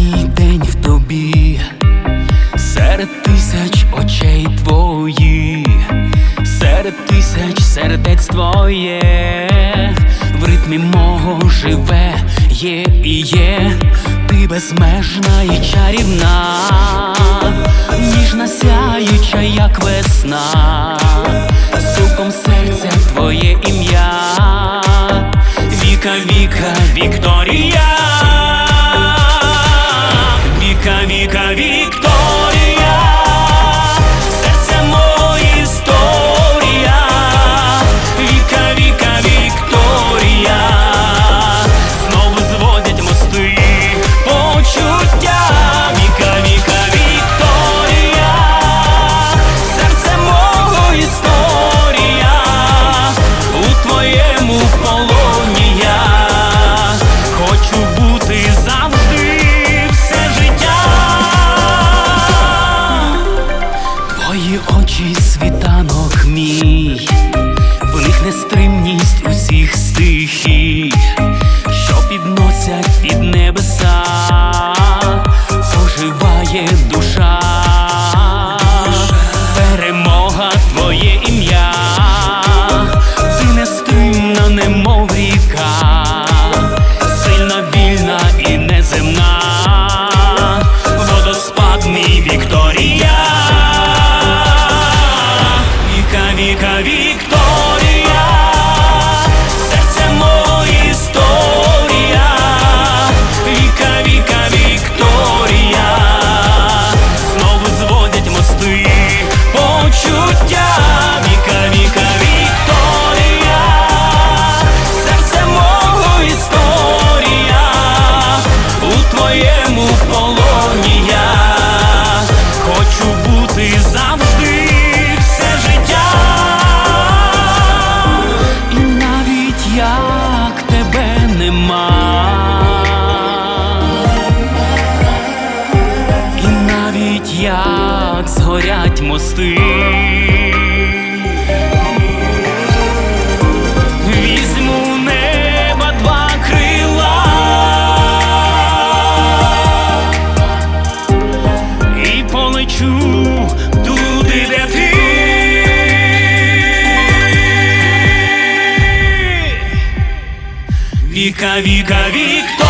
останній день в тобі, серед тисяч очей твої, серед тисяч сердець твоє, в ритмі мого живе є і є, ти безмежна і чарівна, ніжна сяюча, як весна, суком серця. You. Навіть як згорять мости. Візьму неба два крила і полечу туди, де ти. Віка, Віка, Вікторія